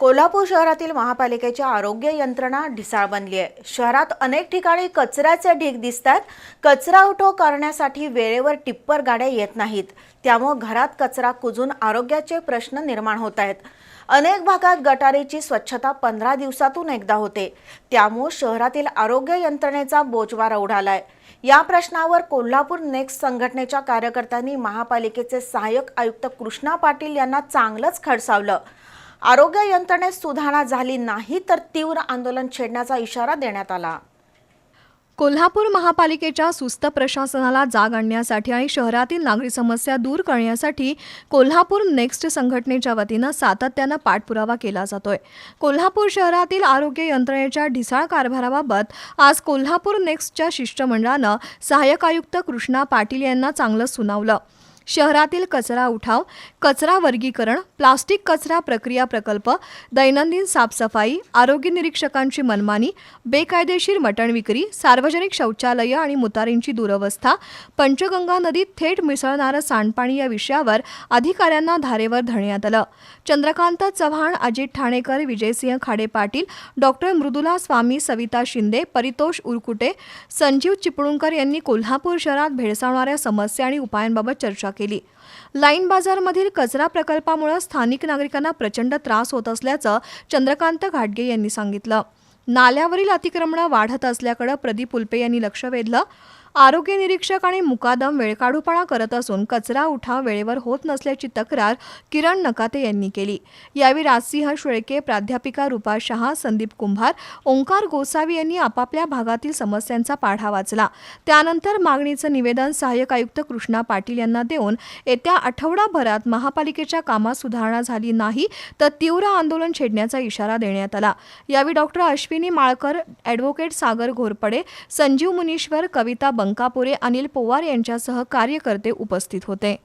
कोल्हापूर शहरातील महापालिकेची आरोग्य यंत्रणा ढिसाळ बनली आहे शहरात अनेक ठिकाणी कचऱ्याचे ढीग दिसतात कचरा उठो करण्यासाठी वेळेवर टिप्पर गाड्या येत नाहीत. त्यामुळे घरात कचरा कुजून आरोग्याचे प्रश्न निर्माण होत आहेत अनेक भागात गटारीची स्वच्छता पंधरा दिवसातून एकदा होते. त्यामुळे शहरातील आरोग्य यंत्रणेचा बोजवारा उडालाय. या प्रश्नावर कोल्हापूर नेक्स्ट संघटनेच्या कार्यकर्त्यांनी महापालिकेचे सहाय्यक आयुक्त कृष्णा पाटील यांना चांगलंच खडसावलं. आरोग्य यंत्रणेत सुधारणा झाली नाही तर तीव्र आंदोलन छेडण्याचा इशारा देण्यात आला. कोल्हापूर महापालिकेच्या सुस्त प्रशासनाला जाग आणण्यासाठी आणि शहरातील नागरी समस्या दूर करण्यासाठी कोल्हापूर नेक्स्ट संघटनेच्या वतीनं सातत्यानं पाठपुरावा केला जातोय. कोल्हापूर शहरातील आरोग्य यंत्रणेच्या ढिसाळ कारभाराबाबत आज कोल्हापूर नेक्स्टच्या शिष्टमंडळानं सहाय्यक आयुक्त कृष्णा पाटील यांना चांगलं सुनावलं. शहरातील कचरा उठाव कचरा वर्गीकरण प्लास्टिक कचरा प्रक्रिया प्रकल्प दैनंदिन साफसफाई आरोग्य निरीक्षकांची मनमानी बेकायदेशीर मटण विक्री सार्वजनिक शौचालयं आणि मुतारींची दुरवस्था पंचगंगा नदीत थेट मिसळणारं सांडपाणी या विषयावर अधिकाऱ्यांना धारेवर धरण्यात आलं. चंद्रकांत चव्हाण अजित ठाणेकर विजयसिंह खाडे पाटील डॉक्टर मृदुला स्वामी सविता शिंदे परितोष उरकुटे संजीव चिपळूणकर यांनी कोल्हापूर शहरात भेडसावणाऱ्या समस्या आणि उपायांबाबत चर्चा केली. केली. लाईन बाजारमधील कचरा प्रकल्पामुळे स्थानिक नागरिकांना प्रचंड त्रास होत असल्याचं चंद्रकांत घाटगे यांनी सांगितलं. नाल्यावरील अतिक्रमणं वाढत असल्याकडे प्रदीप उल्पे यांनी लक्ष वेधलं. आरोग्य निरीक्षक आणि मुकादम वेळकाढूपणा करत असून कचरा उठाव वेळेवर होत नसल्याची तक्रार किरण नकाते यांनी केली. यावेळी राजसिंह शेळके प्राध्यापिका रुपा शहा संदीप कुंभार ओंकार गोसावी यांनी आपापल्या भागातील समस्यांचा पाढा वाचला. त्यानंतर मागणीचं निवेदन सहाय्यक आयुक्त कृष्णा पाटील यांना देऊन येत्या आठवडाभरात महापालिकेच्या कामात सुधारणा झाली नाही तर तीव्र आंदोलन छेडण्याचा इशारा देण्यात आला. यावेळी डॉक्टर अश्विनी माळकर ॲडव्होकेट सागर घोरपडे संजीव मुनीश्वर कविता अंकापुरे अनिल पोवार यांच्यासह कार्यकर्ते उपस्थित होते.